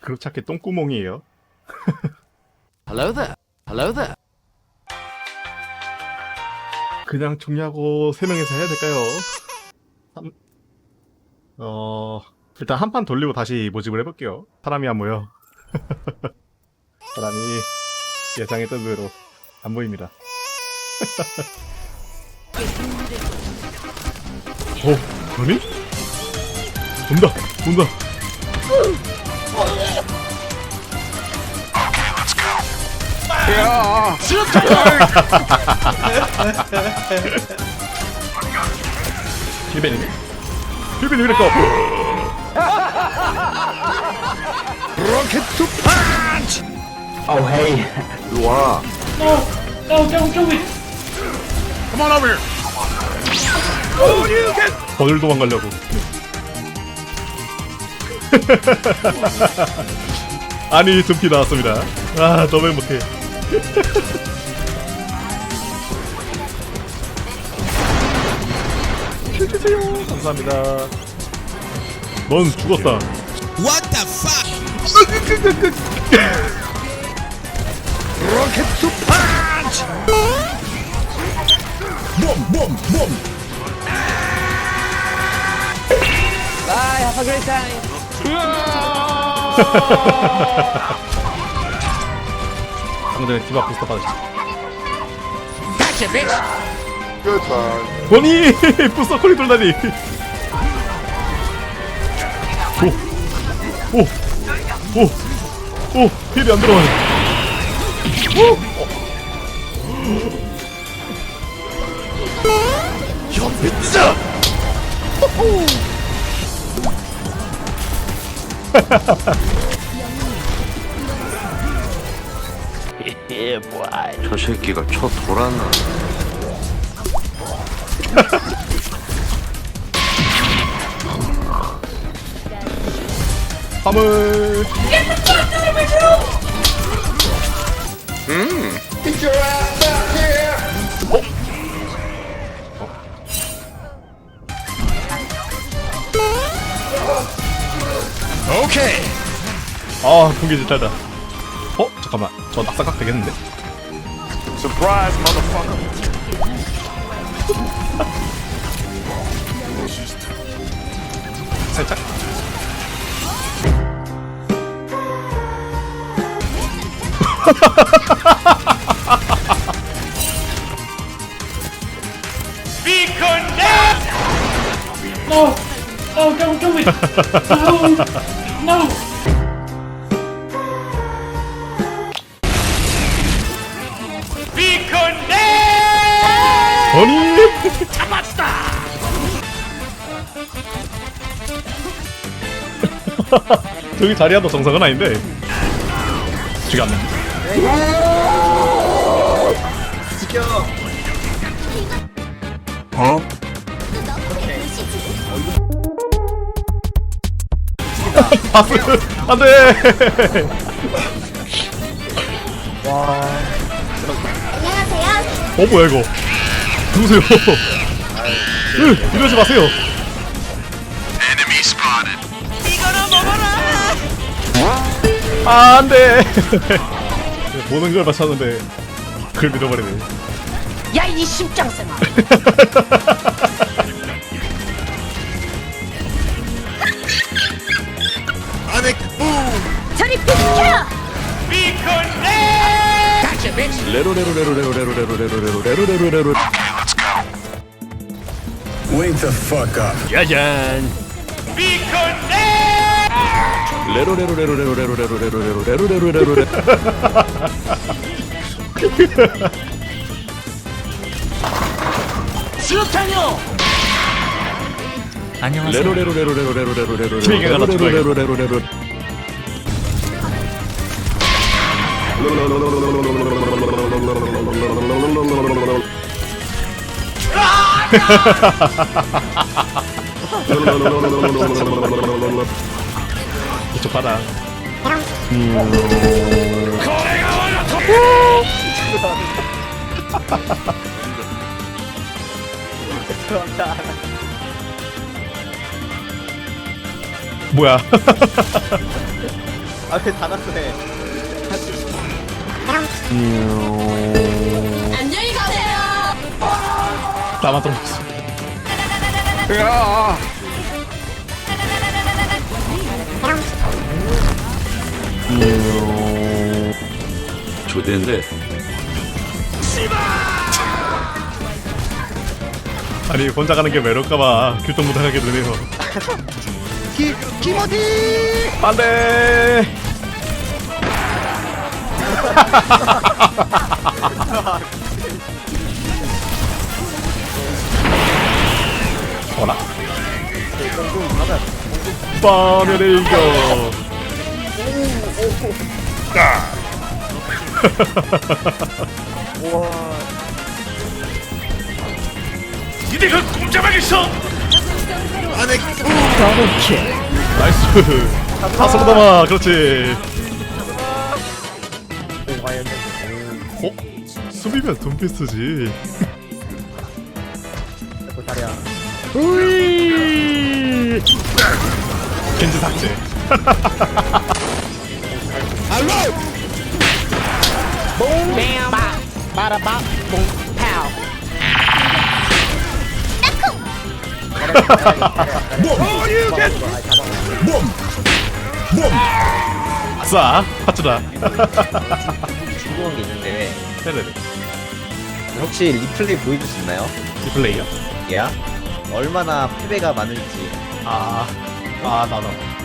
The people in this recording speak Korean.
그렇지 않게 똥구멍이에요. Hello there. Hello there. 그냥 정리하고 세 명이서 해야 될까요? 삼- 어 일단 한 판 돌리고 다시 모집을 해볼게요. 사람이 안 모여. 사람이 예상했던 대로 안 보입니다. 어, 아니? 온다, 온다. 야. 힐벤이네? 힐벤이 왜 이럴까? 로켓 투 펀치! Oh, hey. 이리 와. No, no, don't do it. Come on over here. Oh, you get. 거들 도망가려고. 아니, 둠피 나왔습니다. 아, 너무 못해. 킬주세요. 감사합니다. 넌 죽었다. What the fuck? Bye. Have a great time. 상대는 디바 부스터 받았지. 끝발 뭐니? 부스터 콜이 돌다니. 오, 오, 오, 오, 힐이 안 들어가네. 오! 야, 미쳐! 호호! 저 새끼가 쳐 돌았나? 화물! Okay. 아, 공기 진짜다. 어? 잠깐만. 저 낙사각 되겠는데? Surprise, motherfucker. 살짝? No! No, don't do it! No! No! 버니! 잡았다! 저기 자리야도 정상은 아닌데. 지금 안 나. 어? 바스! 안 돼! 어, 뭐야, 이거. 누구세요? 으, 이러지 마세요. 아, 안 돼! 모든 걸 맞췄는데, 그걸 믿어버리네. 야 이 심장생아 Gotcha, bitch. 레로레로레로레로레로레로레로레로레로레로. Wake the fuck up. 짜잔. 레로레로레로레로레로레로레로레로레로레로레로. 수류탄이요. 트위가 갈라, 트위가. 레로레로레로레로레로레로레로레로레로레로레로. 이쪽 봐라. 뭐야? 앞에 닫았네. 안녕히 가세요. 나만 떨어졌어. 조대인데 아니 혼자 가는 게 외로울까봐 교통 못하게 되네요. 기 기모디 안돼. 어라. 빠면에 이겨. 니네가 꼼짝하겠어! 나이스 다소보다마 그렇지 어? 수비면 돈피스지 우이 겐지 삭제 Bam. Bada bop. Boom. Pow. 아싸 파츠다 궁금한 게 있는데 네네네 혹시 리플레이 보여줄 수 있나요? 리플레이요? 야 얼마나 패배가 많을지 아, 아, 나도.